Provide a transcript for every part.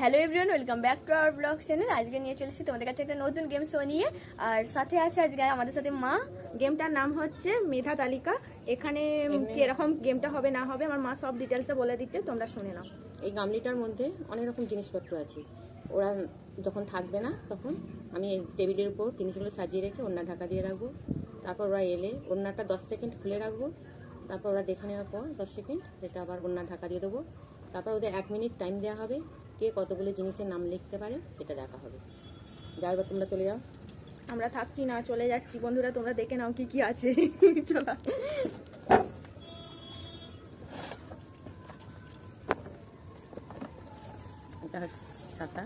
Hello everyone welcome back to our vlog channel. আজকে নিয়ে চলেছি তোমাদের কাছে একটা নতুন গেম শো নিয়ে। আর সাথে আছে আজকে আমাদের সাথে মা। গেমটার নাম হচ্ছে মেধা তালিকা। এখানে কীরকম গেমটা হবে না হবে আমার মা সব ডিটেলসে বলে দিচ্ছে তোমরা শুনে নাও। এই গামলিটার মধ্যে অনেক রকম জিনিসপত্র আছে। ওরা যখন থাকবে না তখন আমি এই টেবিলের উপর জিনিসগুলো সাজিয়ে রেখে ওড়না ঢাকা দিয়ে রাখব। তারপর ওরা এলে ওড়নাটা দশ সেকেন্ড খুলে রাখব। তারপর ওরা দেখে নেওয়ার পর দশ সেকেন্ড সেটা আবার ওড়না ঢাকা দিয়ে দেবো। তারপর ওদের এক মিনিট টাইম দেওয়া হবে। কে কতগুলো জিনিসের নাম লিখতে পারে সেটা দেখা হবে। যার এবার তোমরা চলে যাও। আমরা থাকছি না চলে যাচ্ছি। বন্ধুরা তোমরা দেখে নাও কি কি আছে। চলো। এটা হচ্ছে ছাতা।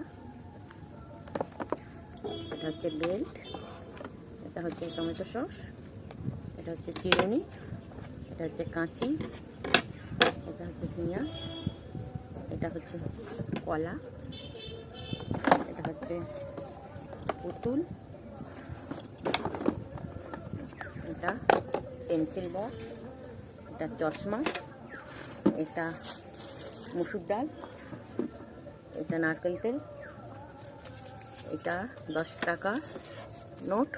এটা হচ্ছে বেল্ট। এটা হচ্ছে টমেটো সস। এটা হচ্ছে চিরুনি। এটা হচ্ছে কাঁচি। এটা হচ্ছে পেঁয়াজ। এটা হচ্ছে কলা। এটা হচ্ছে পুতুল। এটা পেন্সিল বক্স। এটা চশমা। এটা মুসুর ডাল। এটা নারকেল তেল। এটা দশ টাকা নোট।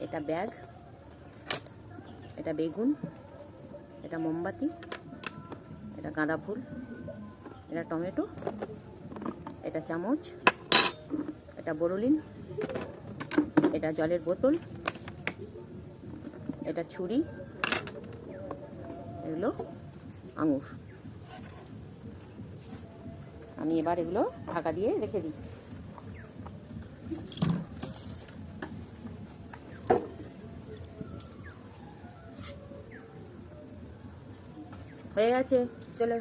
এটা ব্যাগ। এটা বেগুন। এটা মোমবাতি। এটা গাঁদা ফুল। এটা টমেটো, এটা চামচ, এটা বরলিন, এটা জলের বোতল, এটা ছুরি, এগুলো আঙুর। আমি এবার এগুলো ঢাকা দিয়ে রেখে দিই। হয়ে গেছে, চলো।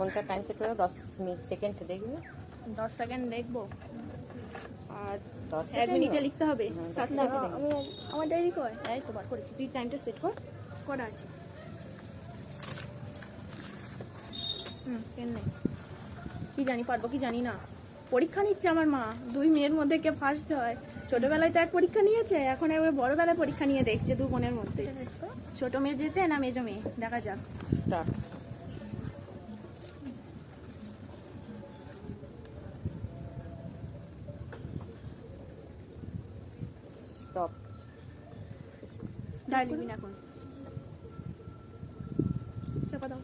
কোনটা টাইম সেট করে দশ মিনিট সেকেন্ড দেখবে। দশ সেকেন্ড দেখব। আর দশ এক মিনিটে লিখতে হবে। হুম, সাত সেকেন্ড আমি আমার ডায়েরি কয় এই তো বার করেছি। তুই টাইমটা সেট কর। করা আছে? হুম পেন নেই। কি জানি পারব কি জানি না। পরীক্ষা নিচ্ছে আমার মা। দুই মেয়ের মধ্যে কে ফার্স্ট হয়। ছোটবেলায় তো এক পরীক্ষা নিয়েছে। এখন এবার বড়বেলায় পরীক্ষা নিয়ে দেখছে দু বোনের মধ্যে। ছোট মেয়ে যেতে না মেজো মেয়ে? দেখা যাক। স্টার্ট দিবি না এখন চাপা দাও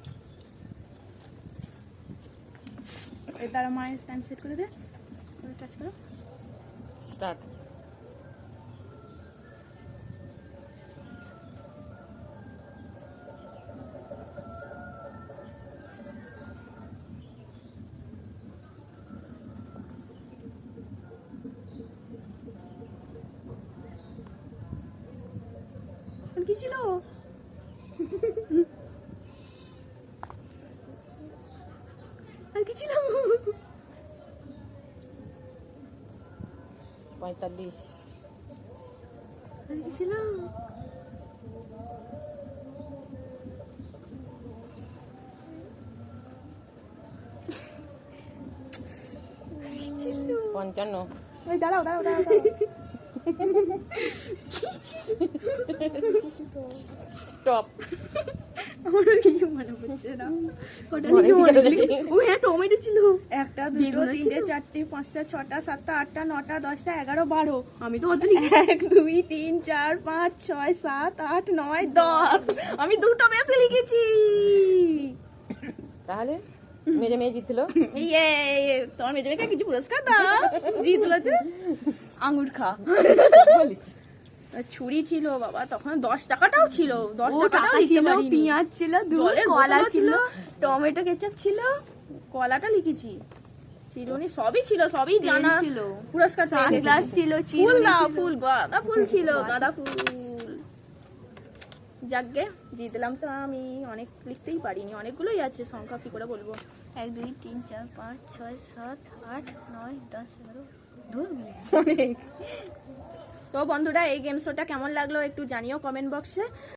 এর দ্বারা মায়ের টাইম সেট করে দে টাচ করো স্টার্ট কি ছিল? আর কি ছিল? পঁয়তাল্লিশ। আর কি ছিল? পঞ্চান্ন। ওই দাঁড়াও দাঁড়াও দাঁড়াও দাঁড়াও। স্টপ আমার কিছু মনে পড়ছে না ওটা। ও হ্যাঁ টমেটো ছিল একটা দুটো তিনটে চারটে পাঁচটা ছটা সাতটা আটটা নটা দশটা এগারো বারো। আমি তো অত এক দুই তিন চার পাঁচ ছয় সাত আট নয় দশ। আমি দুটো বেশি লিখেছি। তাহলে মেজে মেয়ে জিতলো। ইয়ে তোমার মেজে মেয়েকে কিছু পুরস্কার দাও। জিতলো যে। আঙুর খা। বলিস ছুরি ছিল বাবা তখন দশ টাকাটাও ছিল দশ টাকাটাও ছিল পেঁয়াজ ছিল জলের কলা ছিল। টমেটো কেচাপ ছিল কলাটা লিখেছি চিরুনি সবই ছিল সবই জানা ছিল পুরস্কার। সানগ্লাস ছিল ফুল। ফুল গাঁদা ফুল ছিল গাঁদা ফুল যাকগে জিতলাম তো আমি অনেক লিখতেই পারিনি অনেকগুলোই আছে সংখ্যা কি করে বলব এক দুই তিন চার পাঁচ ছয় সাত আট নয় দশ এগারো অনেক। তো বন্ধুরা এই গেমস শোটা কেমন লাগল একটু জানিও কমেন্ট বক্সে